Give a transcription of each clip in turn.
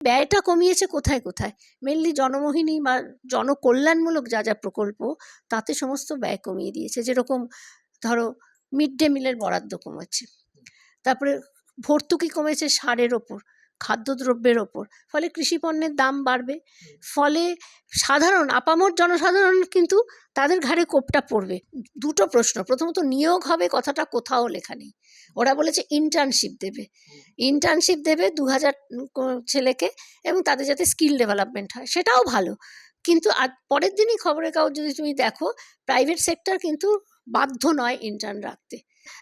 ব্যয়টা কমিয়েছে কোথায় কোথায়? মেনলি জনমোহিনী বা জনকল্যাণমূলক যা যা প্রকল্প, তাতে সমস্ত ব্যয় কমিয়ে দিয়েছে। যেরকম ধরো মিড ডে মিলের বরাদ্দ কমেছে। তারপরে ভর্তুকি কমেছে সারের ওপর, খাদ্যদ্রব্যের ওপর। ফলে কৃষি পণ্যের দাম বাড়বে। ফলে সাধারণ, আপামর জনসাধারণ কিন্তু তাদের ঘাড়ে কোপটা পড়বে। দুটো প্রশ্ন। প্রথমত, নিয়োগ হবে কথাটা কোথাও লেখা নেই। ওরা বলেছে ইন্টার্নশিপ দেবে। ইন্টার্নশিপ দেবে দু হাজার ছেলেকে এবং তাদের যাতে স্কিল ডেভেলপমেন্ট হয়, সেটাও ভালো। কিন্তু আর পরের দিনই খবরের কাগজ যদি তুমি দেখো প্রাইভেট সেক্টর কিন্তু বাধ্য নয় ইন্টার্ন রাখতে।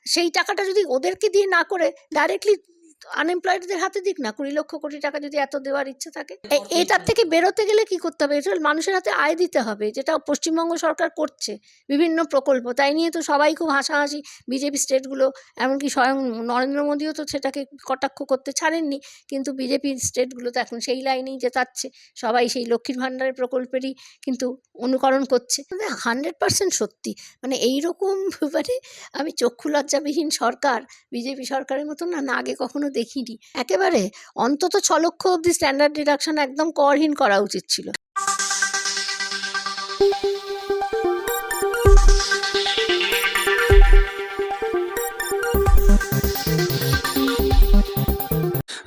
সেই টাকাটা যদি ওদেরকে দিয়ে না করে ডাইরেক্টলি আনএমপ্লয়েডদের হাতে দিক না। কুড়ি লক্ষ কোটি টাকা যদি এত দেওয়ার ইচ্ছে থাকে। এটার থেকে বেরোতে গেলে কি করতে হবে? এটা মানুষের হাতে আয় দিতে হবে যেটা পশ্চিমবঙ্গ সরকার করছে। বিভিন্ন প্রকল্প তাই নিয়ে তো সবাই খুব হাসাহাসি। বিজেপি স্টেটগুলো এমনকি স্বয়ং নরেন্দ্র মোদীও তো সেটাকে কটাক্ষ করতে ছাড়েননি। কিন্তু বিজেপি স্টেটগুলো তো এখন সেই লাইনেই জেতাচ্ছে। সবাই সেই লক্ষ্মীর ভাণ্ডারের প্রকল্পেরই কিন্তু অনুকরণ করছে। হান্ড্রেড পার্সেন্ট সত্যি। মানে এইরকম মানে আমি চক্ষু লজ্জাবিহীন সরকার বিজেপি সরকারের মতো না না আগে কখনো দেখিনি। একেবারে অন্তত ছ লক্ষ অব্দি স্ট্যান্ডার্ড ডিডাকশন একদম করহীন করা উচিত ছিল।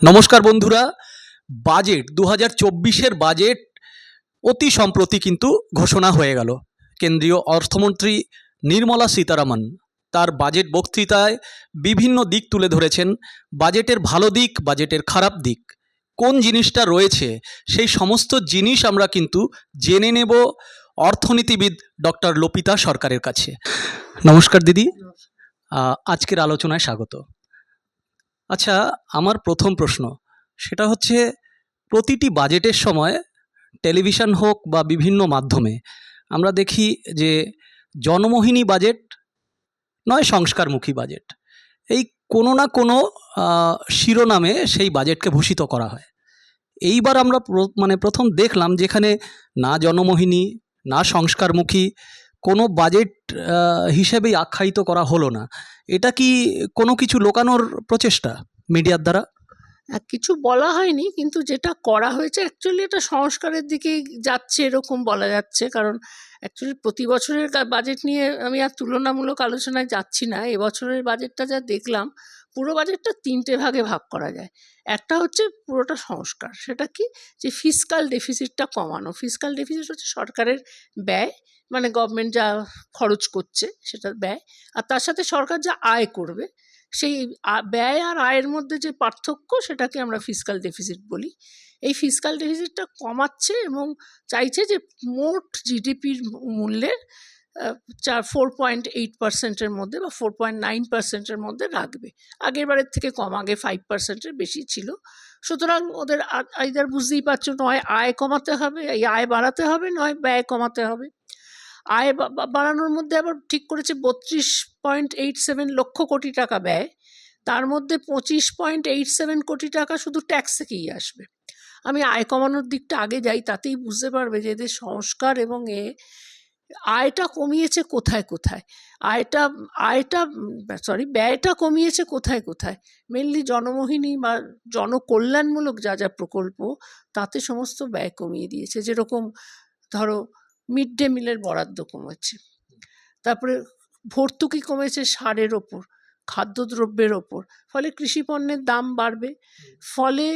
নমস্কার বন্ধুরা বাজেট দু হাজার চব্বিশের বাজেট অতি সম্প্রতি কিন্তু ঘোষণা হয়ে গেল। কেন্দ্রীয় অর্থমন্ত্রী নির্মলা সীতারামন তার বাজেট বক্তৃতায় বিভিন্ন দিক তুলে ধরেছেন। বাজেটের ভালো দিক বাজেটের খারাপ দিক। কোন জিনিসটা রয়েছে? সেই সমস্ত জিনিস আমরা কিন্তু জেনে নেব অর্থনীতিবিদ ডক্টর লোপিতা সরকারের কাছে। নমস্কার দিদি। আজকের আলোচনায় স্বাগত। আচ্ছা আমার প্রথম প্রশ্ন, সেটা হচ্ছে প্রতিটি বাজেটের সময় টেলিভিশন হোক বা বিভিন্ন মাধ্যমে আমরা দেখি যে জনমোহিনী বাজেট নয় সংস্কারমুখী বাজেট এই কোনো না কোনো শিরোনামে সেই বাজেটকে ভূষিত করা হয়। এইবার আমরা মানে প্রথম দেখলাম যেখানে না জনমোহিনী, না সংস্কারমুখী, কোনো বাজেট হিসেবেই আখ্যায়িত করা হলো না। এটা কি কোনো কিছু লোকানোর প্রচেষ্টা মিডিয়ার দ্বারা? কিছু বলা হয়নি, কিন্তু যেটা করা হয়েছে অ্যাকচুয়ালি এটা সংস্কারের দিকেই যাচ্ছে, এরকম বলা যাচ্ছে। কারণ অ্যাকচুয়ালি প্রতি বছরের বাজেট নিয়ে আমি আর তুলনামূলক আলোচনায় যাচ্ছি না। এবছরের বাজেটটা যা দেখলাম, পুরো বাজেটটা তিনটে ভাগে ভাগ করা যায়। একটা হচ্ছে পুরোটা সংস্কার, সেটা কি? যে ফিসকাল ডেফিসিটটা কমানো। ফিসকাল ডেফিসিট হচ্ছে সরকারের ব্যয় মানে গভর্নমেন্ট যা খরচ করছে সেটার ব্যয়, আর তার সাথে সরকার যা আয় করবে সেই ব্যয় আর আয়ের মধ্যে যে পার্থক্য, সেটাকে আমরা ফিসকাল ডেফিসিট বলি। এই ফিসকাল ডেফিসিটটা কমাচ্ছে এবং চাইছে যে মোট জিডিপির মূল্যের চার ফোর পয়েন্ট এইট পার্সেন্টের মধ্যে বা ফোর পয়েন্ট নাইন পার্সেন্টের মধ্যে রাখবে। আগের বারের থেকে কম, আগে ফাইভ পার্সেন্টের বেশি ছিল। সুতরাং ওদের আইদার বুঝতেই পারছ নয়, আয় কমাতে হবে, এই আয় বাড়াতে হবে নয়, ব্যয় কমাতে হবে। আয় বাড়ানোর মধ্যে আবার ঠিক করেছে বত্রিশ point eight seven lakh crore টাকা ব্যয়। তার মধ্যে পঁচিশ পয়েন্ট এইট সেভেন কোটি টাকা শুধু ট্যাক্স থেকেই আসবে। আমি আয় কমানোর দিকটা আগে যাই, তাতেই বুঝতে পারবে যে এদের সংস্কার এবং এ আয়টা কমিয়েছে কোথায় কোথায়? আয়টা আয়টা সরি ব্যয়টা কমিয়েছে কোথায় কোথায়? মেনলি জনমোহিনী বা জনকল্যাণমূলক যা যা প্রকল্প, তাতে সমস্ত ব্যয় কমিয়ে দিয়েছে। যেরকম ধরো মিড ডে মিলের বরাদ্দ কমেছে। তারপরে ভর্তুকি কমেছে সারের ওপর, খাদ্যদ্রব্যের ওপর। ফলে কৃষি পণ্যের দাম বাড়বে। ফলে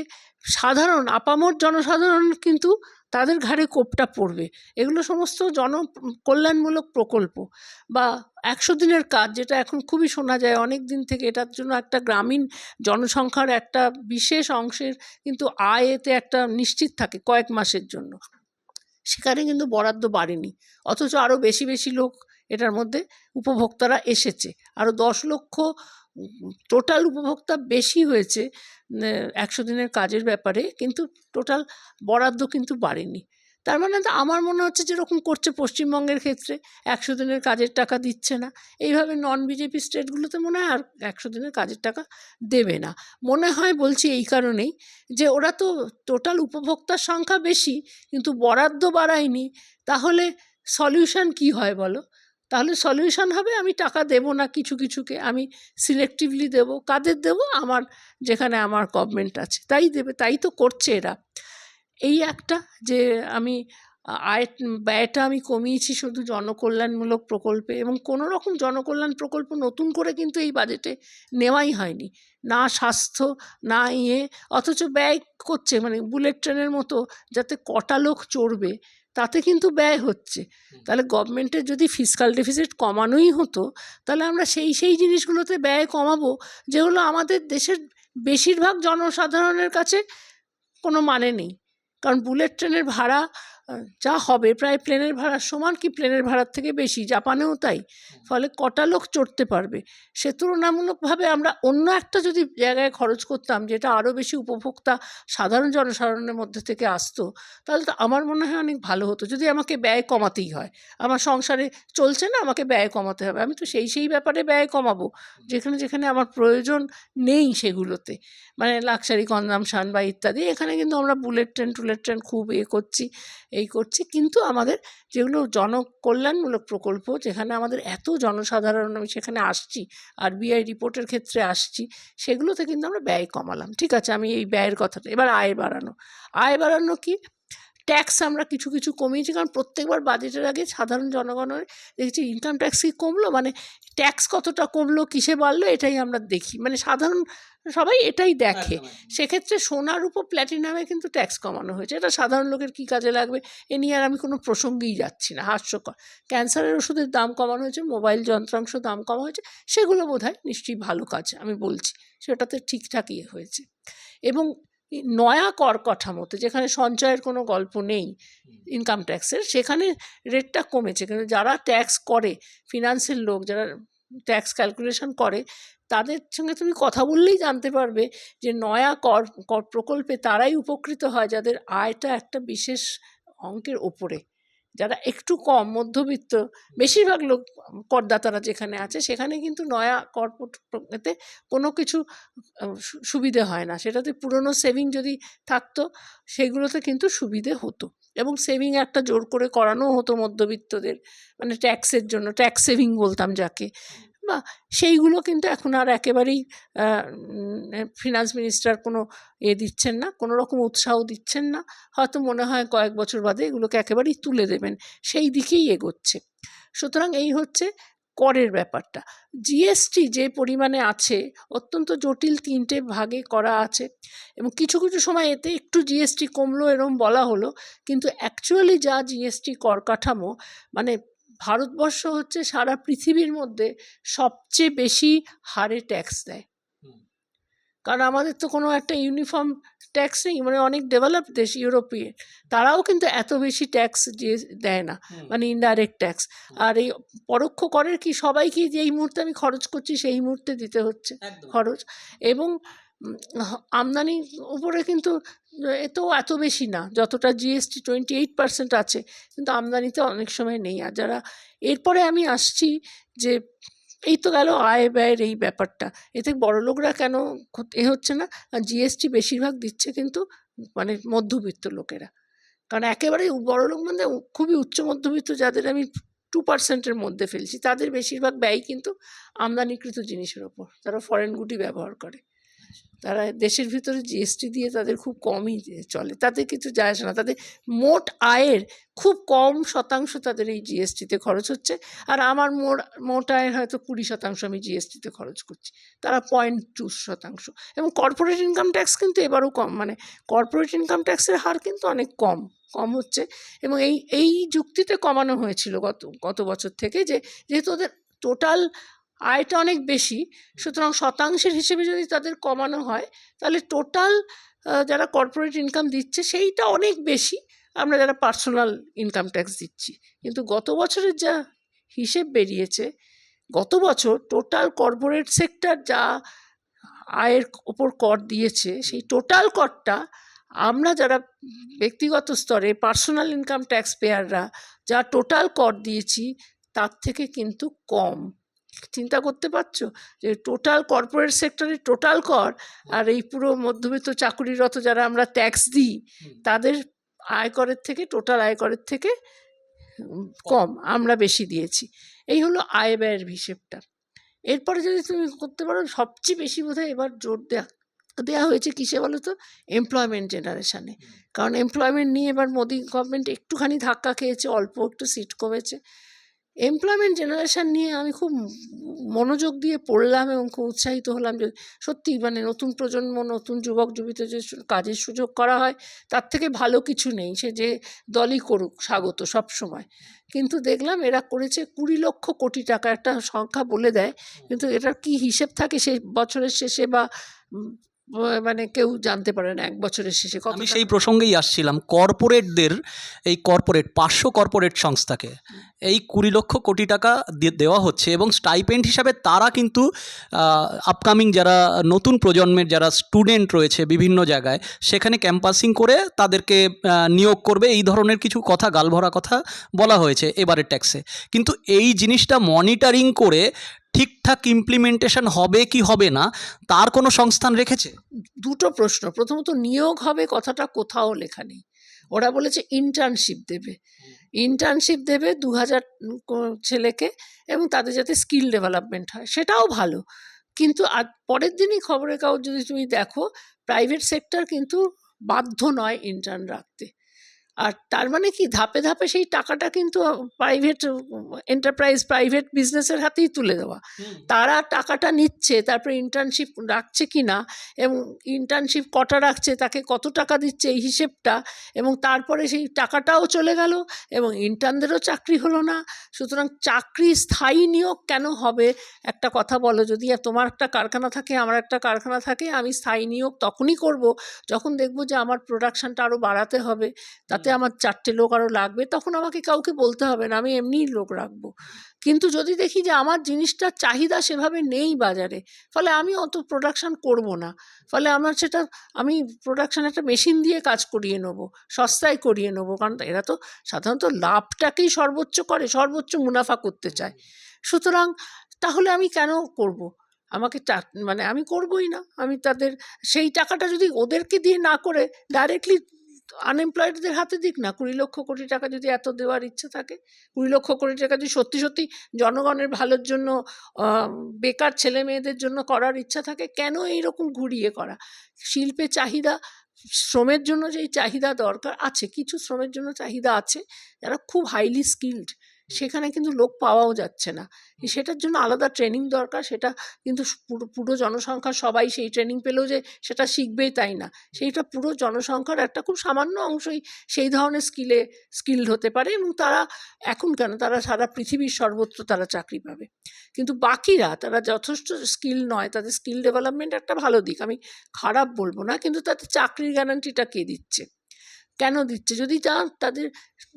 সাধারণ, আপামর জনসাধারণ কিন্তু তাদের ঘাড়ে কোপটা পড়বে। এগুলো সমস্ত জন কল্যাণমূলক প্রকল্প বা একশো দিনের কাজ, যেটা এখন খুবই শোনা যায়। অনেক দিন থেকে এটার জন্য একটা গ্রামীণ জনসংখ্যার একটা বিশেষ অংশের কিন্তু আয় এতে একটা নিশ্চিত থাকে কয়েক মাসের জন্য। সেখানে কিন্তু বরাদ্দ বাড়েনি। অথচ আরও বেশি বেশি লোক এটার মধ্যে উপভোক্তারা এসেছে। আরও দশ লক্ষ টোটাল উপভোক্তা বেশি হয়েছে একশো দিনের কাজের ব্যাপারে। কিন্তু টোটাল বরাদ্দ কিন্তু বাড়েনি। তার মানে তো আমার মনে হচ্ছে যেরকম করছে পশ্চিমবঙ্গের ক্ষেত্রে। একশো দিনের কাজের টাকা দিচ্ছে না। এইভাবে নন বিজেপি স্টেটগুলোতে মনে হয় আর একশো দিনের কাজের টাকা দেবে না। মনে হয় বলছি এই কারণেই যে ওরা তো টোটাল উপভোক্তার সংখ্যা বেশি, কিন্তু বরাদ্দ বাড়ায়নি। তাহলে সলিউশন কি হয় বলো? তাহলে সলিউশন হবে আমি টাকা দেবো না কিছু কিছুকে, আমি সিলেক্টিভলি দেবো। কাদের দেবো? আমার, যেখানে আমার গভর্নমেন্ট আছে। তাই দেবে, তাই তো করছে এরা। এই একটা যে আমি আয় ব্যয়টা আমি কমিয়েছি শুধু জনকল্যাণমূলক প্রকল্পে এবং কোনো রকম জনকল্যাণ প্রকল্প নতুন করে কিন্তু এই বাজেটে নেওয়াই হয়নি। না স্বাস্থ্য না ইয়ে অথচ ব্যয় করছে মানে বুলেট ট্রেনের মতো যাতে কটা লোক চড়বে তাতে কিন্তু ব্যয় হচ্ছে। তাহলে গভর্নমেন্টের যদি ফিসকাল ডেফিসিট কমানোই হতো তাহলে আমরা সেই সেই জিনিসগুলোতে ব্যয় কমাবো যেগুলো আমাদের দেশের বেশিরভাগ জনসাধারণের কাছে কোনো মানে নেই। কারণ বুলেট ট্রেনের ভাড়া যা হবে, প্রায় প্লেনের ভাড়া সমান কি প্লেনের ভাড়ার থেকে বেশি? জাপানেও তাই। ফলে কটা লোক চড়তে পারবে? সে তুলনামূলকভাবে আমরা অন্য একটা যদি জায়গায় খরচ করতাম, যেটা আরও বেশি উপভোক্তা সাধারণ জনসাধারণের মধ্যে থেকে আসতো, তাহলে তো আমার মনে হয় অনেক ভালো হতো। যদি আমাকে ব্যয় কমাতেই হয়। আমার সংসারে চলছে না, আমাকে ব্যয় কমাতে হবে। আমি তো সেই সেই ব্যাপারে ব্যয় কমাবো। যেখানে যেখানে আমার প্রয়োজন নেই সেগুলোতে। মানে লাক্সারি কনজামশান বা ইত্যাদি। এখানে কিন্তু আমরা বুলেট ট্রেন টুলেট ট্রেন খুব এ করছি। এই করছি। কিন্তু আমাদের যেগুলো জনকল্যাণমূলক প্রকল্প, যেখানে আমাদের এত জনসাধারণ আমি সেখানে আসছি, আর বিআই রিপোর্টের ক্ষেত্রে আসছি, সেগুলোতে কিন্তু আমরা ব্যয় কমালাম। ঠিক আছে, আমি এই ব্যয়ের কথাটা, এবার আয় বাড়ানো। আয় বাড়ানো কি? ট্যাক্স আমরা কিছু কিছু কমিয়েছি, কারণ প্রত্যেকবার বাজেটের আগে সাধারণ জনগণের দেখছি ইনকাম ট্যাক্স কি কমলো? মানে ট্যাক্স কতটা কমলো, কিসে বাড়লো, এটাই আমরা দেখি। মানে সাধারণ সবাই এটাই দেখে। সেক্ষেত্রে সোনার উপর প্ল্যাটিনামে কিন্তু ট্যাক্স কমানো হয়েছে। এটা সাধারণ লোকের কী কাজে লাগবে? এ নিয়ে আর আমি কোনো প্রসঙ্গেই যাচ্ছি না হাস্যকর। ক্যান্সারের ওষুধের দাম কমানো হয়েছে মোবাইল যন্ত্রাংশ দাম কমা হয়েছে সেগুলো বোধ হয় নিশ্চয়ই ভালো কাজ আমি বলছি। সেটাতে ঠিকঠাকই হয়েছে। এবং নয়া কর কাঠামোতে যেখানে সঞ্চয়ের কোনো গল্প নেই ইনকাম ট্যাক্সের সেখানে রেটটা কমেছে। কিন্তু যারা ট্যাক্স করে ফিনান্সের লোক যারা ট্যাক্স ক্যালকুলেশন করে তাদের সঙ্গে তুমি কথা বললেই জানতে পারবে যে নয়া কর কর প্রকল্পে তারাই উপকৃত হয় যাদের আয়টা একটা বিশেষ অঙ্কের ওপরে। যারা একটু কম, মধ্যবিত্ত, বেশিরভাগ লোক করদাতারা যেখানে আছে, সেখানে কিন্তু নয়া কর এতে কোনো কিছু সুবিধে হয় না। সেটাতে পুরনো সেভিং যদি থাকতো, সেগুলোতে কিন্তু সুবিধে হতো। এবং সেভিং একটা জোর করে করানোও হতো মধ্যবিত্তদের মানে ট্যাক্সের জন্য ট্যাক্স সেভিং বলতাম যাকে। বা সেইগুলো কিন্তু এখন আর একেবারেই ফিনান্স মিনিস্টার কোনো এ দিচ্ছেন না, কোনো রকম উৎসাহ দিচ্ছেন না। হয়তো মনে হয় কয়েক বছর বাদে এগুলোকে একেবারেই তুলে দেবেন, সেই দিকেই এগোচ্ছে। সুতরাং এই হচ্ছে করের ব্যাপারটা। জিএসটি যে পরিমাণে আছে, অত্যন্ত জটিল তিনটে ভাগে করা আছে এবং কিছু কিছু সময় এতে একটু জিএসটি কমলো এরম বলা হলো, কিন্তু অ্যাকচুয়ালি যা জিএসটি কর কাঠামো মানে ভারতবর্ষ হচ্ছে সারা পৃথিবীর মধ্যে সবচেয়ে বেশি হারে ট্যাক্স দেয়। কারণ আমাদের তো কোনো একটা ইউনিফর্ম ট্যাক্স নেই মানে অনেক ডেভেলপ দেশ ইউরোপিয়ান তারাও কিন্তু এত বেশি ট্যাক্স যে দেয় না মানে ইনডাইরেক্ট ট্যাক্স আর এই পরোক্ষ করের কি সবাইকে যে এই মুহূর্তে আমি খরচ করছি সেই মুহূর্তে দিতে হচ্ছে খরচ। এবং আমদানির উপরে কিন্তু এতেও এত বেশি না। যতটা জিএসটি টোয়েন্টি এইট পার্সেন্ট আছে, কিন্তু আমদানিতে অনেক সময় নেই। আর যারা, এরপরে আমি আসছি যে, এই তো গেল আয় ব্যয়ের এই ব্যাপারটা। এতে বড়লোকরা কেন এ হচ্ছে না, আর জিএসটি বেশিরভাগ দিচ্ছে কিন্তু মানে মধ্যবিত্ত লোকেরা। কারণ একেবারে বড়লোক মানে খুবই উচ্চ মধ্যবিত্ত যাদের আমি টু পার্সেন্টের মধ্যে ফেলছি, তাদের বেশিরভাগ ব্যয় কিন্তু আমদানিকৃত জিনিসের ওপর তারা ফরেন গুটি ব্যবহার করে। তারা দেশের ভিতরে জিএসটি দিয়ে তাদের খুব কমই চলে। তাতে কিছু যায় আসে না। তাদের মোট আয়ের খুব কম শতাংশ তাদের এই জিএসটিতে খরচ হচ্ছে। আর আমার মোট মোট আয়ের হয়তো কুড়ি শতাংশ আমি জিএসটিতে খরচ করছি। তারা পয়েন্ট টু শতাংশ। এবং কর্পোরেট ইনকাম ট্যাক্স কিন্তু এবারও কম। মানে কর্পোরেট ইনকাম ট্যাক্সের হার কিন্তু অনেক কম কম হচ্ছে। এবং এই এই যুক্তিতে কমানো হয়েছিল গত গত বছর থেকে যে, যেহেতু ওদের টোটাল আয়টা অনেক বেশি। সুতরাং শতাংশের হিসেবে যদি তাদের কমানো হয়, তাহলে টোটাল যারা কর্পোরেট ইনকাম দিচ্ছে, সেইটা অনেক বেশি। আমরা যারা পার্সোনাল ইনকাম ট্যাক্স দিচ্ছি। কিন্তু গত বছরের যা হিসেব বেরিয়েছে, গত বছর টোটাল কর্পোরেট সেক্টর যা আয়ের ওপর কর দিয়েছে, সেই টোটাল করটা আমরা যারা ব্যক্তিগত স্তরে পার্সোনাল ইনকাম ট্যাক্স পেয়াররা যা টোটাল কর দিয়েছি, তার থেকে কিন্তু কম। চিন্তা করতে পারছ? যে টোটাল কর্পোরেট সেক্টরের টোটাল কর আর এই পুরো মধ্যবিত্ত চাকুরিরত যারা আমরা ট্যাক্স দিই তাদের আয়করের থেকে টোটাল আয়করের থেকে কম। আমরা বেশি দিয়েছি। এই হলো আয় ব্যয়ের হিসেবটা। এরপরে যদি তুমি করতে পারো সবচেয়ে বেশি বোধহয় এবার জোর দেওয়া দেওয়া হয়েছে কিসে বলো তো? এমপ্লয়মেন্ট জেনারেশানে কারণ এমপ্লয়মেন্ট নিয়ে এবার মোদি গভর্নমেন্ট একটুখানি ধাক্কা খেয়েছে অল্প একটু সিট কমেছে। এমপ্লয়মেন্ট জেনারেশান নিয়ে আমি খুব মনোযোগ দিয়ে পড়লাম এবং খুব উৎসাহিত হলাম যে সত্যি মানে নতুন প্রজন্ম, নতুন যুবক যুবিত যে কাজের সুযোগ করা হয়, তার থেকে ভালো কিছু নেই। সে যে দলই করুক, স্বাগত সব সময়। কিন্তু দেখলাম এরা করেছে কুড়ি লক্ষ কোটি টাকা। একটা সংখ্যা বলে দেয়। কিন্তু এটার কি হিসেব থাকে সে বছরের শেষে বা মানে কেউ জানতে পারে না এক বছরের শেষে কত আমি সেই প্রসঙ্গেই আসছিলাম কর্পোরেটদের এই কর্পোরেট পাঁচশো কর্পোরেট সংস্থাকে। এই কুড়ি লক্ষ কোটি টাকা দেওয়া হচ্ছে এবং স্টাইপেন্ড হিসাবে তারা কিন্তু আপকামিং যারা নতুন প্রজন্মের যারা স্টুডেন্ট রয়েছে বিভিন্ন জায়গায় সেখানে ক্যাম্পাসিং করে তাদেরকে নিয়োগ করবে। এই ধরনের কিছু কথা গালভরা কথা বলা হয়েছে এবারের ট্যাক্সে কিন্তু এই জিনিসটা মনিটরিং করে ঠিকঠাক ইমপ্লিমেন্টেশন হবে কি হবে না, তার কোনো সংস্থান রেখেছে? দুটো প্রশ্ন। প্রথমত, নিয়োগ হবে কথাটা কোথাও লেখা নেই। ওরা বলেছে ইন্টার্নশিপ দেবে। ইন্টার্নশিপ দেবে দু হাজার ছেলেকে এবং তাদের যাতে স্কিল ডেভেলপমেন্ট হয়, সেটাও ভালো। কিন্তু আর পরের দিনই খবরের কাগজ যদি তুমি দেখো প্রাইভেট সেক্টর কিন্তু বাধ্য নয় ইন্টার্ন রাখতে। আর তার মানে কি? ধাপে ধাপে সেই টাকাটা কিন্তু প্রাইভেট এন্টারপ্রাইজ প্রাইভেট বিজনেসের হাতেই তুলে দেওয়া। তারা টাকাটা নিচ্ছে তারপরে ইন্টার্নশিপ রাখছে কি না? এবং ইন্টার্নশিপ কটা রাখছে? তাকে কত টাকা দিচ্ছে এই হিসেবটা? এবং তারপরে সেই টাকাটাও চলে গেল এবং ইন্টার্নদেরও চাকরি হলো না। সুতরাং চাকরি স্থায়ী নিয়োগ কেন হবে? একটা কথা বলো যদি তোমার একটা কারখানা থাকে আমার একটা কারখানা থাকে আমি স্থায়ী নিয়োগ তখনই করব যখন দেখব যে আমার প্রোডাকশানটা আরও বাড়াতে হবে। তাতে আমার চারটে লোক আরও লাগবে, তখন আমাকে কাউকে বলতে হবে না, আমি এমনিই লোক রাখব। কিন্তু যদি দেখি যে আমার জিনিসটার চাহিদা সেভাবে নেই বাজারে, ফলে আমি অত প্রোডাকশান করব না। ফলে আমার সেটা, আমি প্রোডাকশান একটা মেশিন দিয়ে কাজ করিয়ে নেব, সস্তায় করিয়ে নেব, কারণ এরা তো সাধারণত লাভটাকেই সর্বোচ্চ করে, সর্বোচ্চ মুনাফা করতে চায়। সুতরাং তাহলে আমি কেন করব? আমাকে মানে আমি করবই না, আমি তাদের, সেই টাকাটা যদি ওদেরকে দিয়ে না করে ডাইরেক্টলি আনএমপ্লয়েডদের হাতে দিক না। কুড়ি লক্ষ কোটি টাকা যদি এত দেওয়ার ইচ্ছে থাকে, কুড়ি লক্ষ কোটি টাকা যদি সত্যি সত্যি জনগণের ভালোর জন্য বেকার ছেলে মেয়েদের জন্য করার ইচ্ছা থাকে, কেন এইরকম ঘুরিয়ে করা? শিল্পে চাহিদা, শ্রমের জন্য যেই চাহিদা দরকার আছে, কিছু শ্রমের জন্য চাহিদা আছে, যারা খুব হাইলি স্কিল্ড সেখানে কিন্তু লোক পাওয়াও যাচ্ছে না। সেটার জন্য আলাদা ট্রেনিং দরকার। সেটা কিন্তু পুরো পুরো জনসংখ্যা সবাই সেই ট্রেনিং পেলেও যে সেটা শিখবেই তাই না। সেইটা পুরো জনসংখ্যার একটা খুব সামান্য অংশই সেই ধরনের স্কিলে স্কিল্ড হতে পারে এবং তারা এখন কেন? তারা সারা পৃথিবীর সর্বত্র তারা চাকরি পাবে। কিন্তু বাকিরা তারা যথেষ্ট স্কিল নয় তাদের স্কিল ডেভেলপমেন্ট একটা ভালো দিক। আমি খারাপ বলব না কিন্তু তাদের চাকরির গ্যারান্টিটা কে দিচ্ছে? কেন দিচ্ছে? যদি যা তাদের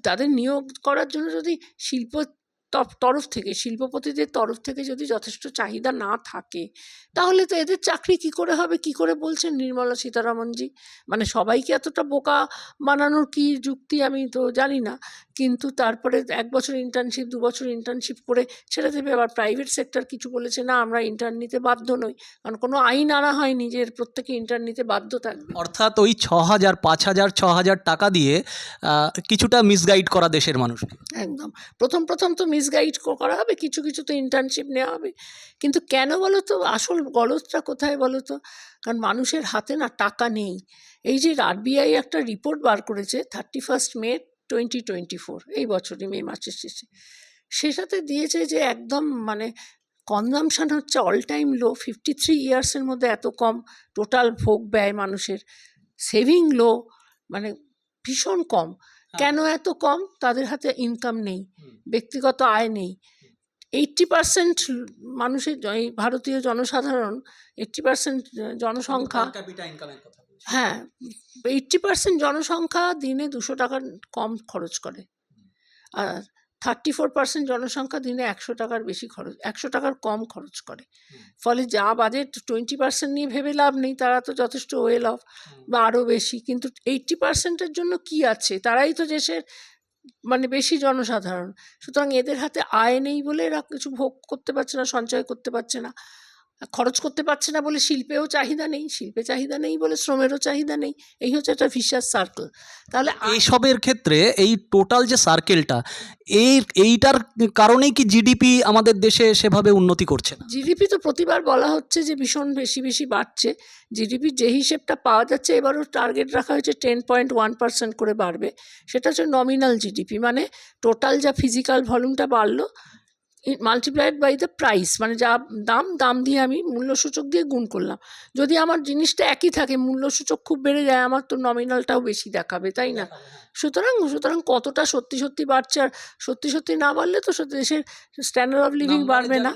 তাদের নিয়োগ করার জন্য যদি শিল্প তরফ থেকে, শিল্পপতিদের তরফ থেকে যদি যথেষ্ট চাহিদা না থাকে, তাহলে তো এদের চাকরি কি করে হবে? কি করে বলছেন নির্মলা সীতারামনজি মানে সবাইকে এতটা বোকা বানানোর কি যুক্তি আমি তো জানি না। কিন্তু তারপরে এক বছর ইন্টার্নশিপ দু বছর ইন্টার্নশিপ করে ছেড়ে দেবে। আবার প্রাইভেট সেক্টর কিছু বলেছে না আমরা ইন্টার্ন নিতে বাধ্য নই। কারণ কোনো আইন আনা হয়নি যে প্রত্যেকে ইন্টার্ন নিতে বাধ্য থাকবে। অর্থাৎ ওই ছ হাজার পাঁচ হাজার ছ হাজার টাকা দিয়ে কিছুটা মিসগাইড করা দেশের মানুষকে। একদম। প্রথম প্রথম তো মিসগাইড করা হবে কিছু কিছু তো ইন্টার্নশিপ নেওয়া হবে। কিন্তু কেন বলো তো আসল গলতটা কোথায় বলো তো? কারণ মানুষের হাতে না টাকা নেই। এই যে আরবিআই একটা রিপোর্ট বার করেছে thirty first May twenty twenty four এই বছরই মে মাসের শেষে। সেটাতে দিয়েছে যে একদম মানে কনজামশান হচ্ছে all time low fifty three ইয়ার্সের মধ্যে এত কম টোটাল ভোগ ব্যয় মানুষের। সেভিং লো মানে ভীষণ কম। কেন এত কম? তাদের হাতে ইনকাম নেই ব্যক্তিগত আয় নেই। এইট্টি পার্সেন্ট মানুষের এই ভারতীয় জনসাধারণ এইট্টি পার্সেন্ট জনসংখ্যা হ্যাঁ এইট্টি পার্সেন্ট জনসংখ্যা দিনে দুশো টাকার কম খরচ করে। আর থার্টি ফোর পার্সেন্ট জনসংখ্যা দিনে একশো টাকার বেশি খরচ, একশো টাকার কম খরচ করে। ফলে যা বাজেট টোয়েন্টি পার্সেন্ট নিয়ে ভেবে লাভ নেই, তারা তো যথেষ্ট ওয়েল অফ বা আরও বেশি। কিন্তু এইট্টি পার্সেন্টের জন্য কি আছে? তারাই তো দেশের মানে বেশি জনসাধারণ। সুতরাং এদের হাতে আয় নেই বলে এরা কিছু ভোগ করতে পারছে না, সঞ্চয় করতে পারছে না। খরচ করতে পারছে না বলে শিল্পেও চাহিদা নেই শিল্পে চাহিদা নেই বলে শ্রমেরও চাহিদা নেই। এই হচ্ছে একটা ফিশার সার্কেল তাহলে এইসবের ক্ষেত্রে এই টোটাল যে সার্কেলটা এই এইটার কারণেই কি জিডিপি আমাদের দেশে সেভাবে উন্নতি করছে না? জিডিপি তো প্রতিবার বলা হচ্ছে যে ভীষণ বেশি বেশি বাড়ছে। জিডিপির যে হিসেবটা পাওয়া যাচ্ছে এবারও টার্গেট রাখা হয়েছে টেন পয়েন্ট ওয়ান পার্সেন্ট করে বাড়বে। সেটা হচ্ছে নমিনাল জিডিপি মানে টোটাল যা ফিজিক্যাল ভলিউমটা বাড়লো মাল্টিপ্লাইড বাই দ্য প্রাইস মানে যা দাম দাম দিয়ে আমি মূল্যসূচক দিয়ে গুণ করলাম। যদি আমার জিনিসটা একই থাকে মূল্যসূচক খুব বেড়ে যায় আমার তো নমিনালটাও বেশি দেখাবে তাই না? সুতরাং সুতরাং কতটা সত্যি সত্যি বাড়ছে আর সত্যি সত্যি না বাড়লে তো দেশের স্ট্যান্ডার্ড অফ লিভিং বাড়বে না।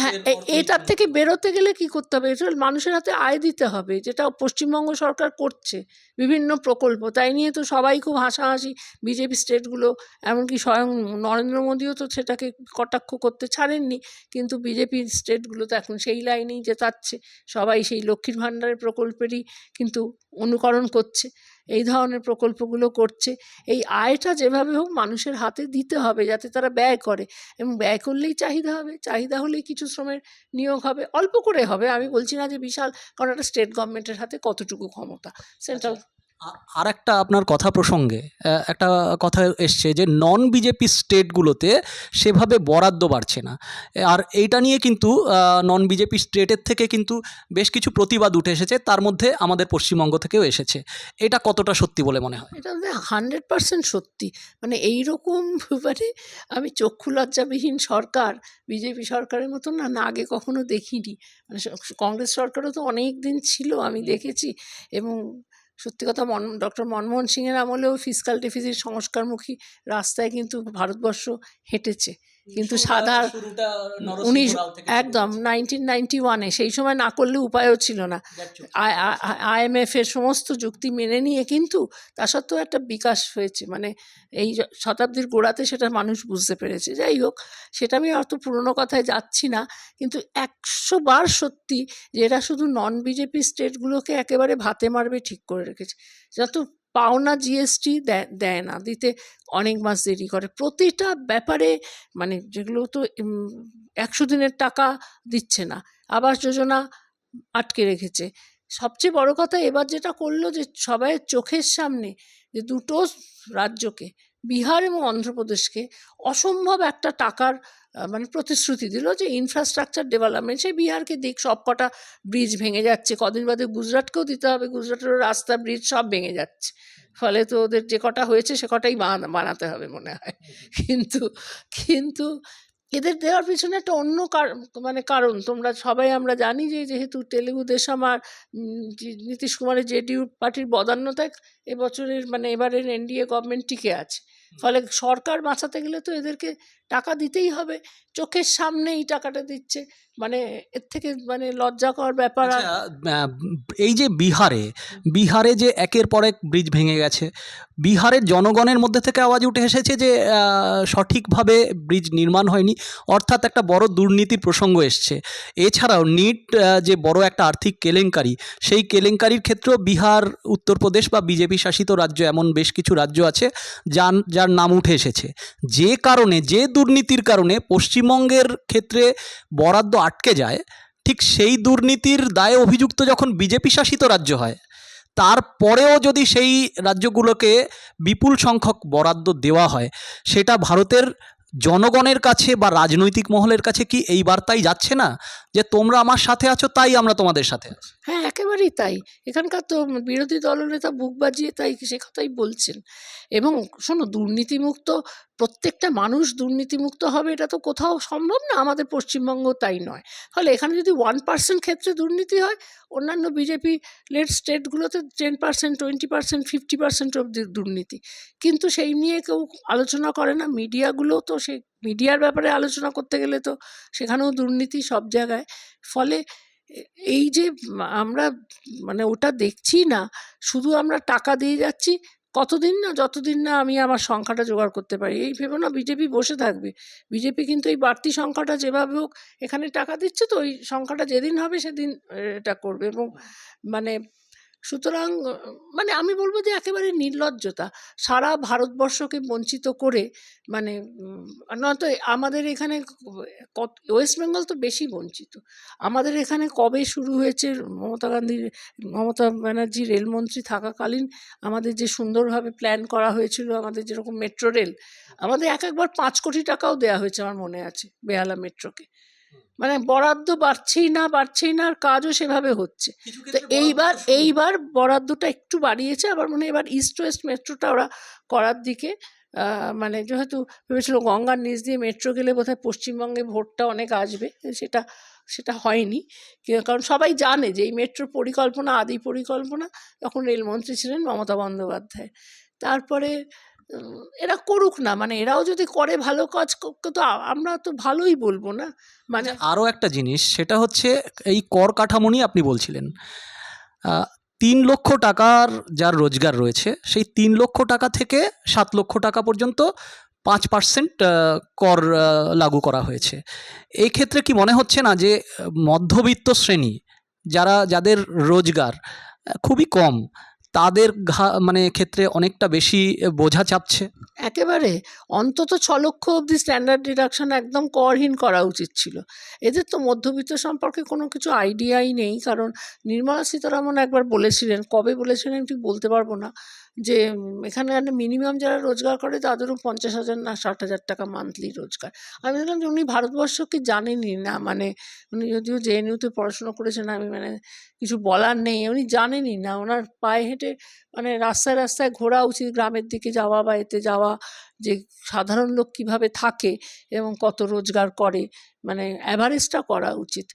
হ্যাঁ এটার থেকে বেরোতে গেলে কি করতে হবে? এটা মানুষের হাতে আয় দিতে হবে যেটা পশ্চিমবঙ্গ সরকার করছে বিভিন্ন প্রকল্প। তাই নিয়ে তো সবাই খুব হাসাহাসি বিজেপি স্টেটগুলো এমনকি স্বয়ং নরেন্দ্র মোদীও তো সেটাকে কটাক্ষ করতে ছাড়েননি। কিন্তু বিজেপি স্টেটগুলো তো এখন সেই লাইনেই জেতাচ্ছে। সবাই সেই লক্ষ্মীর ভাণ্ডারের প্রকল্পেরই কিন্তু অনুকরণ করছে। এই ধরনের প্রকল্পগুলো করছে। এই আয়টা যেভাবে হোক মানুষের হাতে দিতে হবে যাতে তারা ব্যয় করে। এবং ব্যয় করলেই চাহিদা হবে। চাহিদা হলেই কিছু শ্রমের নিয়োগ হবে। অল্প করে হবে। আমি বলছি না যে বিশাল, কারণ একটা স্টেট গভর্নমেন্টের হাতে কতটুকু ক্ষমতা? সেন্ট্রাল আর একটা আপনার কথা প্রসঙ্গে একটা কথা এসছে যে নন বিজেপি স্টেটগুলোতে সেভাবে বরাদ্দ বাড়ছে না। আর এইটা নিয়ে কিন্তু নন বিজেপি স্টেটের থেকে কিন্তু বেশ কিছু প্রতিবাদ উঠে এসেছে, তার মধ্যে আমাদের পশ্চিমবঙ্গ থেকেও এসেছে। এটা কতটা সত্যি বলে মনে হয়? এটা হান্ড্রেড পার্সেন্ট সত্যি। মানে এইরকম মানে আমি চক্ষু লজ্জাবিহীন সরকার বিজেপি সরকারের মতন না না আগে কখনো দেখিনি। মানে কংগ্রেস সরকারও তো অনেক দিন ছিল, আমি দেখেছি। এবং সত্যি কথা মন ডক্টর মনমোহন সিংয়ের আমলেও ফিসকাল ডেফিসিট সংস্কারমুখী রাস্তায় কিন্তু ভারতবর্ষ হেঁটেছে। কিন্তু সাদা উনিশ একদম নাইনটিন নাইনটি ওয়ানে সেই সময় না করলে উপায়ও ছিল না। আইএমএফ এর সমস্ত যুক্তি মেনে নিয়ে কিন্তু তা সত্ত্বেও একটা বিকাশ হয়েছে। মানে এই শতাব্দীর গোড়াতে সেটা মানুষ বুঝতে পেরেছে। যাই হোক সেটা আমি অত পুরনো কথায় যাচ্ছি না। কিন্তু একশো বার সত্যি যে এরা শুধু নন বিজেপি স্টেটগুলোকে একেবারে ভাতে মারবে ঠিক করে রেখেছে। যত পাওনা জিএসটি দেয় না। দিতে অনেক মাস দেরি করে। প্রতিটা ব্যাপারে মানে যেগুলো তো একশো দিনের টাকা দিচ্ছে না। আবাস যোজনা আটকে রেখেছে। সবচেয়ে বড় কথা এবার যেটা করল যে সবাই চোখের সামনে যে দুটো রাজ্যকে বিহার এবং অন্ধ্রপ্রদেশকে অসম্ভব একটা টাকার মানে প্রতিশ্রুতি দিল যে ইনফ্রাস্ট্রাকচার ডেভেলপমেন্ট সেই বিহারকে দিক সব কটা ব্রিজ ভেঙে যাচ্ছে। কদিন বাদে গুজরাটকেও দিতে হবে। গুজরাটেরও রাস্তা ব্রিজ সব ভেঙে যাচ্ছে। ফলে তো ওদের যে কটা হয়েছে সে কটাই বানা- বানাতে হবে মনে হয়। কিন্তু কিন্তু এদের দেওয়ার পিছনে একটা অন্য মানে কারণ। তোমরা সবাই আমরা জানি যে, যেহেতু তেলেগু দেশম আর নীতিশ কুমারের জেডিউ পার্টির বদান্যতায় এবছরের মানে এবারের এনডিএ গভর্নমেন্ট টিকে আছে। ফলে সরকার বাঁচাতে গেলে তো এদেরকে টাকা দিতেই হবে। চোখের সামনে এই টাকাটা দিচ্ছে। মানে এর থেকে মানে লজ্জাকর ব্যাপার আচ্ছা, এই যে বিহারে বিহারে যে একের পর এক ব্রিজ ভেঙে গেছে বিহারের জনগণের মধ্যে থেকে আওয়াজ উঠে এসেছে যে সঠিকভাবে ব্রিজ নির্মাণ হয়নি অর্থাৎ একটা বড় দুর্নীতির প্রসঙ্গ এসছে। এছাড়াও নিট যে বড় একটা আর্থিক কেলেঙ্কারি সেই কেলেঙ্কারির ক্ষেত্রেও বিহার উত্তরপ্রদেশ বা বিজেপি শাসিত রাজ্য এমন বেশ কিছু রাজ্য আছে যার যার নাম উঠে এসেছে। যে কারণে, যে দুর্নীতির কারণে পশ্চিমবঙ্গের ক্ষেত্রে বরাদ্দ আটকে যায়, ঠিক সেই দুর্নীতির দায়ে অভিযুক্ত যখন বিজেপি শাসিত রাজ্য হয়, তারপরেও যদি সেই রাজ্যগুলোকে বিপুল সংখ্যক বরাদ্দ দেওয়া হয়, সেটা ভারতের জনগণের কাছে বা রাজনৈতিক মহলের কাছে কি এই বার্তাই যাচ্ছে না? যে তোমরা আমার সাথে আছো, তাই আমরা তোমাদের সাথে আছি। হ্যাঁ একেবারেই তাই। এখানকার তো বিরোধী দলনেতা বুক বাজিয়ে তাই সে কথাই বলছেন। এবং শোনো, দুর্নীতিমুক্ত, প্রত্যেকটা মানুষ দুর্নীতিমুক্ত হবে, এটা তো কোথাও সম্ভব না, আমাদের পশ্চিমবঙ্গ তাই নয়। ফলে এখানে যদি ওয়ান পার্সেন্ট ক্ষেত্রে দুর্নীতি হয়, অন্যান্য BJP led স্টেটগুলোতে ten percent, twenty percent, fifty percent অব্দি দুর্নীতি। কিন্তু সেই নিয়ে কেউ আলোচনা করে না, মিডিয়াগুলো তো সেই মিডিয়ার ব্যাপারে আলোচনা করতে গেলে তো সেখানেও দুর্নীতি সব জায়গায়। ফলে এই যে আমরা মানে ওটা দেখছি না শুধু আমরা টাকা দিয়ে যাচ্ছি কতদিন না যতদিন না আমি আমার সংখ্যাটা জোগাড় করতে পারি। এই ভেবে না বিজেপি বসে থাকবে। বিজেপি কিন্তু এই বাড়তি সংখ্যাটা যেভাবে হোক এখানে টাকা দিচ্ছে তো ওই সংখ্যাটা যেদিন হবে সেদিন এটা করবে এবং মানে সুতরাং মানে আমি বলব যে একেবারে নির্লজ্জতা। সারা ভারতবর্ষকে বঞ্চিত করে মানে নয়তো আমাদের এখানে কত, ওয়েস্ট বেঙ্গল তো বেশি বঞ্চিত। আমাদের এখানে কবে শুরু হয়েছে, মমতা গান্ধীর মমতা ব্যানার্জি রেলমন্ত্রী থাকাকালীন আমাদের যে সুন্দরভাবে প্ল্যান করা হয়েছিল, আমাদের যেরকম মেট্রো রেল আমাদের এক একবার পাঁচ কোটি টাকাও দেওয়া হয়েছে আমার মনে আছে, বেহালা মেট্রোকে মানে বরাদ্দ বাড়ছেই না বাড়ছেই না আর কাজও সেভাবে হচ্ছে। তো এইবার এইবার বরাদ্দটা একটু বাড়িয়েছে আবার মনে হয় এবার ইস্ট ওয়েস্ট মেট্রোটা ওরা করার দিকে মানে যেহেতু ভেবেছিল গঙ্গার নিচ দিয়ে মেট্রো গেলে বোধহয় পশ্চিমবঙ্গে ভোটটা অনেক আসবে সেটা সেটা হয়নি। কারণ সবাই জানে যে এই মেট্রোর পরিকল্পনা আদি পরিকল্পনা তখন রেলমন্ত্রী ছিলেন মমতা বন্দ্যোপাধ্যায়। তারপরে এরা করুক না। মানে এরাও যদি করে ভালো কাজ তো আমরা তো ভালোই বলব না? মানে আরও একটা জিনিস, সেটা হচ্ছে এই কর কাঠামো নিয়ে আপনি বলছিলেন। তিন লক্ষ টাকার যার রোজগার রয়েছে, সেই তিন লক্ষ টাকা থেকে সাত লক্ষ টাকা পর্যন্ত পাঁচ পার্সেন্ট কর লাগু করা হয়েছে। এই ক্ষেত্রে কি মনে হচ্ছে না যে, মধ্যবিত্ত শ্রেণি যারা, যাদের রোজগার খুবই কম তাদের ঘা মানে ক্ষেত্রে অনেকটা বেশি বোঝা চাপছে? একেবারে। অন্তত ছ লক্ষ অবধি স্ট্যান্ডার্ড ডিডাকশন একদম করহীন করা উচিত ছিল। এদের তো মধ্যবিত্ত সম্পর্কে কোনো কিছু আইডিয়াই নেই, কারণ নির্মলা সীতারামন একবার বলেছিলেন, কবে বলেছিলেন ঠিক বলতে পারব না। যে উম, এখানে মিনিমাম যারা রোজগার করে তাদেরও পঞ্চাশ হাজার না ষাট হাজার টাকা মান্থলি রোজগার। আমি দেখলাম যে উনি ভারতবর্ষকে জানেনই না মানে উনি যদিও জেএনইউতে পড়াশোনা করেছেন আমি মানে কিছু বলার নেই উনি জানেনই না। ওনার পায়ে হেঁটে মানে রাস্তায় রাস্তায় ঘোরা উচিত গ্রামের দিকে যাওয়া বা এতে যাওয়া যে সাধারণ লোক কীভাবে থাকে এবং কত রোজগার করে মানে অ্যাভারেজটা করা উচিত।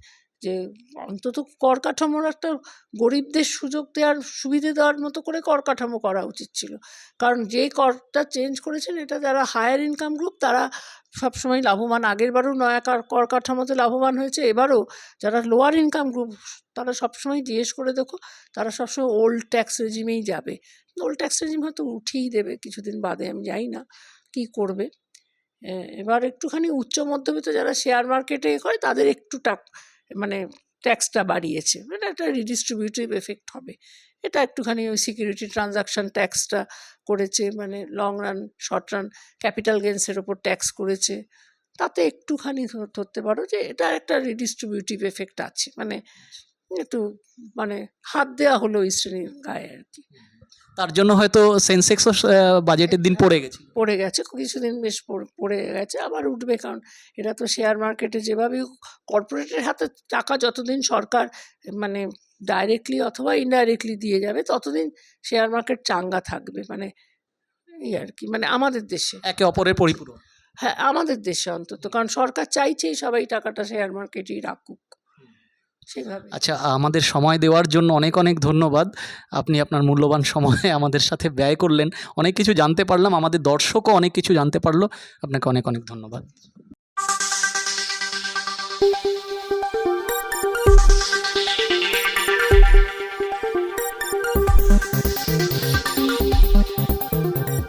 যে অন্তত কর কাঠামোর একটা গরিবদের সুযোগ দেওয়ার, সুবিধে দেওয়ার মতো করে কর কাঠামো করা উচিত ছিল। কারণ যে করটা চেঞ্জ করেছেন, এটা যারা হায়ার ইনকাম গ্রুপ তারা সবসময় লাভবান। আগেরবারও নয়া কার- কাঠামোতে লাভবান হয়েছে। এবারও যারা লোয়ার ইনকাম গ্রুপ তারা সবসময় জিজ্ঞেস করে দেখো, তারা সবসময় ওল্ড ট্যাক্স রেজিমেই যাবে। ওল্ড ট্যাক্স রেজিম হয়তো উঠিয়েই দেবে কিছুদিন বাদে, আমি জানি না কী করবে। এবার একটুখানি উচ্চ মধ্যবিত্ত যারা শেয়ার মার্কেটে করে, তাদের একটু টাক মানে ট্যাক্সটা বাড়িয়েছে। এটা একটা রিডিস্ট্রিবিউটিভ এফেক্ট হবে। এটা একটুখানি ওই সিকিউরিটি ট্রানজাকশন ট্যাক্সটা করেছে মানে long run short run capital গেন্সের ওপর ট্যাক্স করেছে। তাতে একটুখানি ধরতে পারো যে এটা একটা রিডিস্ট্রিবিউটিভ এফেক্ট আছে। মানে একটু মানে হাত দেওয়া হলো ওই শ্রেণির গায়ে আর কি। তার জন্য হয়তো সেন্সেক্সও বাজেটের দিন পড়ে গেছে। পড়ে গেছে কিছুদিন বেশ পড়ে- গেছে আবার উঠবে কারণ এটা তো শেয়ার মার্কেটে যেভাবে কর্পোরেটের হাতে টাকা যতদিন সরকার মানে ডাইরেক্টলি অথবা ইনডাইরেক্টলি দিয়ে যাবে ততদিন শেয়ার মার্কেট চাঙ্গা থাকবে মানে এই আর কি মানে আমাদের দেশে। একে অপরের পরিপূরক। হ্যাঁ আমাদের দেশে অন্তত কারণ সরকার চাইছেই সবাই টাকাটা শেয়ার মার্কেটেই রাখুক। আচ্ছা আমাদের সময় দেওয়ার জন্য অনেক অনেক ধন্যবাদ। আপনি আপনার মূল্যবান সময়ে আমাদের সাথে ব্যয় করলেন। অনেক কিছু জানতে পারলাম, আমাদের দর্শকও অনেক কিছু জানতে পারল। আপনাকে অনেক অনেক ধন্যবাদ।